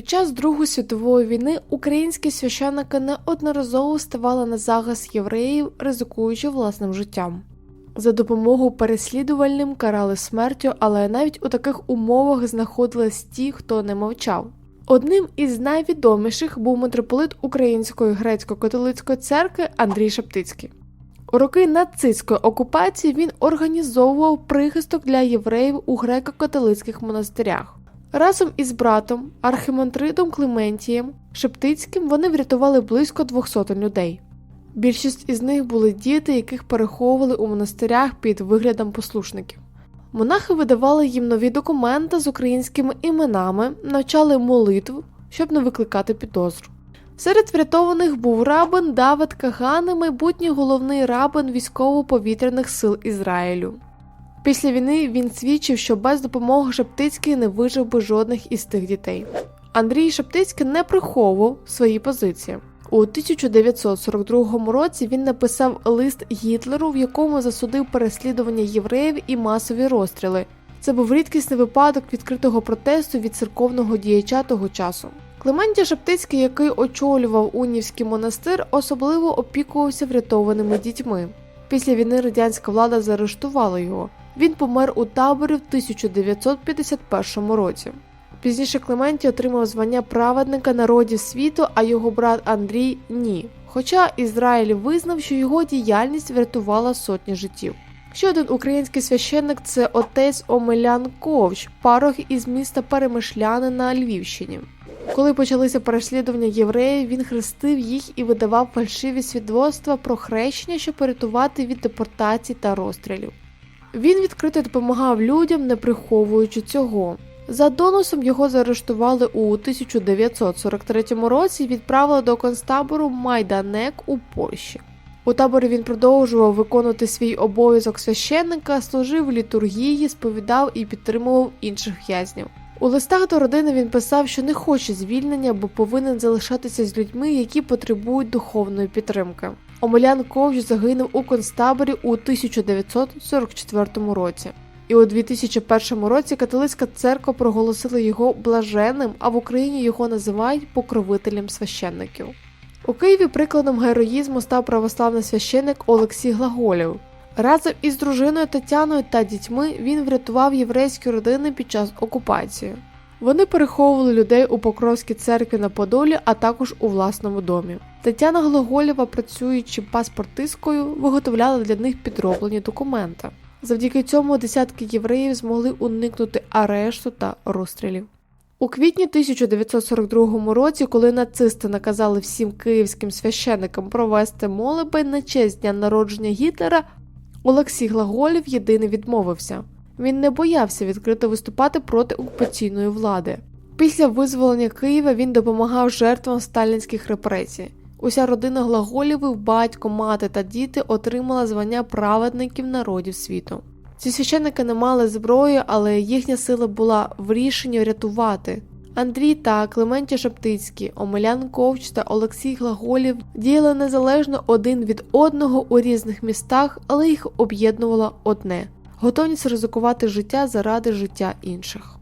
Під час Другої світової війни українські священники неодноразово ставали на захист євреїв, ризикуючи власним життям. За допомогою переслідувальним карали смертю, але навіть у таких умовах знаходились ті, хто не мовчав. Одним із найвідоміших був митрополит Української грецько-католицької церкви Андрій Шептицький. У роки нацистської окупації він організовував прихисток для євреїв у греко-католицьких монастирях. Разом із братом, архімандритом Клементієм Шептицьким вони врятували близько 200 людей. Більшість із них були діти, яких переховували у монастирях під виглядом послушників. Монахи видавали їм нові документи з українськими іменами, навчали молитв, щоб не викликати підозру. Серед врятованих був рабин Давид Каган, майбутній головний рабин військово-повітряних сил Ізраїлю. Після війни він свідчив, що без допомоги Шептицький не вижив би жодних із тих дітей. Андрій Шептицький не приховував свої позиції. У 1942 році він написав лист Гітлеру, в якому засудив переслідування євреїв і масові розстріли. Це був рідкісний випадок відкритого протесту від церковного діяча того часу. Клементій Шептицький, який очолював Унівський монастир, особливо опікувався врятованими дітьми. Після війни радянська влада заарештувала його. Він помер у таборі в 1951 році. Пізніше Клементій отримав звання праведника народів світу, а його брат Андрій ні. Хоча Ізраїль визнав, що його діяльність врятувала сотні життів. Ще один український священник це отець Омелян Ковч, парох із міста Перемишляни на Львівщині. Коли почалися переслідування євреїв, він хрестив їх і видавав фальшиві свідоцтва про хрещення, щоб порятувати від депортацій та розстрілів. Він відкрито допомагав людям, не приховуючи цього. За доносом його заарештували у 1943 році і відправили до концтабору Майданек у Польщі. У таборі він продовжував виконувати свій обов'язок священника, служив в літургії, сповідав і підтримував інших в'язнів. У листах до родини він писав, що не хоче звільнення, бо повинен залишатися з людьми, які потребують духовної підтримки. Омелян Ковч загинув у концтаборі у 1944 році. І у 2001 році католицька церква проголосила його блаженним, а в Україні його називають покровителем священників. У Києві прикладом героїзму став православний священник Олексій Глаголєв. Разом із дружиною Тетяною та дітьми він врятував єврейські родини під час окупації. Вони переховували людей у Покровській церкві на Подолі, а також у власному домі. Тетяна Глаголєва, працюючи паспортисткою, виготовляла для них підроблені документи. Завдяки цьому десятки євреїв змогли уникнути арешту та розстрілів. У квітні 1942 році, коли нацисти наказали всім київським священникам провести молебень на честь дня народження Гітлера, Олексій Глаголєв єдиний відмовився. Він не боявся відкрито виступати проти окупаційної влади. Після визволення Києва він допомагав жертвам сталінських репресій. Уся родина Глаголєвих, батько, мати та діти отримала звання праведників народів світу. Ці священники не мали зброї, але їхня сила була в рішенні рятувати. Андрій та Клементі Шептицький, Омелян Ковч та Олексій Глаголів діяли незалежно один від одного у різних містах, але їх об'єднувало одне готовність ризикувати життя заради життя інших.